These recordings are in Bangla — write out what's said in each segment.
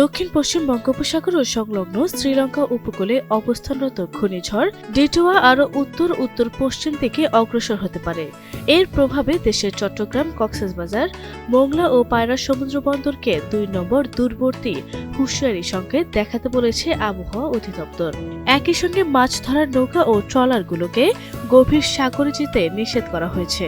দক্ষিণ পশ্চিম বঙ্গোপসাগর ও সংলগ্ন শ্রীলঙ্কা উপকূলে অবস্থানরত ঘূর্ণিঝড় ডেটোয়া আরও উত্তর উত্তর পশ্চিম দিকে অগ্রসর হতে পারে। এর প্রভাবে দেশের চট্টগ্রাম, কক্সবাজার, মোংলা ও পায়রা সমুদ্র বন্দরকে দুই নম্বর দূরবর্তী হুঁশিয়ারি সংকেত দেখাতে বলেছে আবহাওয়া অধিদপ্তর। একই সঙ্গে মাছ ধরার নৌকা ও ট্রলারগুলোকে গভীর সাগরে যেতে নিষেধ করা হয়েছে।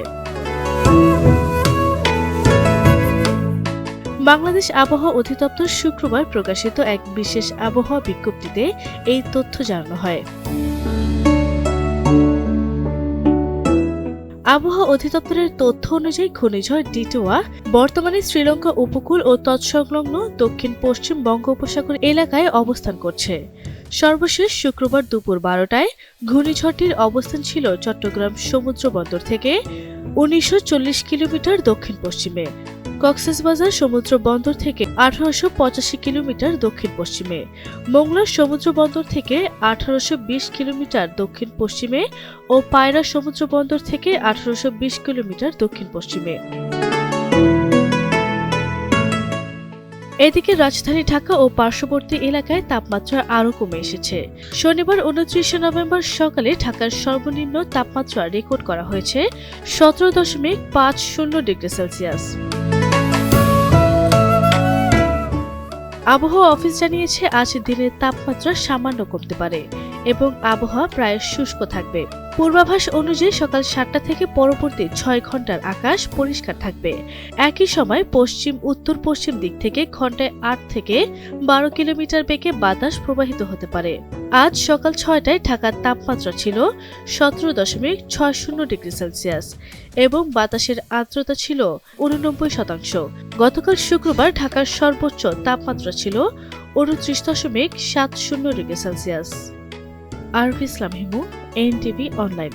বাংলাদেশ আবহাওয়া অধিদপ্তর শুক্রবার প্রকাশিত এক বিশেষ আবহাওয়া বিজ্ঞপ্তিতে এই তথ্য জানানো হয়। আবহাওয়া অধিদপ্তরের তথ্য অনুযায়ী ঘূর্ণিঝড় ডিটোয়া বর্তমানে শ্রীলঙ্কা উপকূল ও তৎসংলগ্ন দক্ষিণ পশ্চিম বঙ্গোপসাগর এলাকায় অবস্থান করছে। সর্বশেষ শুক্রবার দুপুর বারোটায় ঘূর্ণিঝড়টির অবস্থান ছিল চট্টগ্রাম সমুদ্র বন্দর থেকে উনিশশো চল্লিশ কিলোমিটার দক্ষিণ পশ্চিমে। কক্সবাজার সমুদ্র বন্দর থেকে আঠারোশো পঁচাশি কিলোমিটার দক্ষিণ পশ্চিমে। মোংলা সমুদ্র বন্দর থেকে আঠারোশো বিশ কিলোমিটার দক্ষিণ পশ্চিমে ও পায়রা সমুদ্র বন্দর থেকে আঠারোশো বিশ কিলোমিটার দক্ষিণ পশ্চিমে। এদিকে রাজধানী ঢাকা ও পার্শ্ববর্তী এলাকায় তাপমাত্রা আরও কমে এসেছে। শনিবার উনত্রিশে নভেম্বর সকালে ঢাকার সর্বনিম্ন তাপমাত্রা রেকর্ড করা হয়েছে সতেরো দশমিক পাঁচ শূন্য ডিগ্রি সেলসিয়াস। আবহাওয়া অফিস জানিয়েছে, আজ দিনের তাপমাত্রা সামান্য কমতে পারে এবং আবহাওয়া প্রায় শুষ্ক থাকবে। পূর্বাভাস অনুযায়ী সকাল সাতটা থেকে পরবর্তী ছয় ঘণ্টার আকাশ পরিষ্কার থাকবে। একই সময় পশ্চিম, উত্তর পশ্চিম দিক থেকে ঘন্টায় আট থেকে বারো কিলোমিটার বেগে বাতাস প্রবাহিত হতে পারে। আজ সকাল ছয়টায় ঢাকার তাপমাত্রা ছিল সতেরো দশমিক ছয় শূন্য ডিগ্রি সেলসিয়াস এবং বাতাসের আর্দ্রতা ছিল উননব্বই শতাংশ। গতকাল শুক্রবার ঢাকার সর্বোচ্চ তাপমাত্রা ছিল উনত্রিশ দশমিক সাত শূন্য ডিগ্রি সেলসিয়াস। আরবি ইসলাম হিমু, এনটিভি অনলাইন।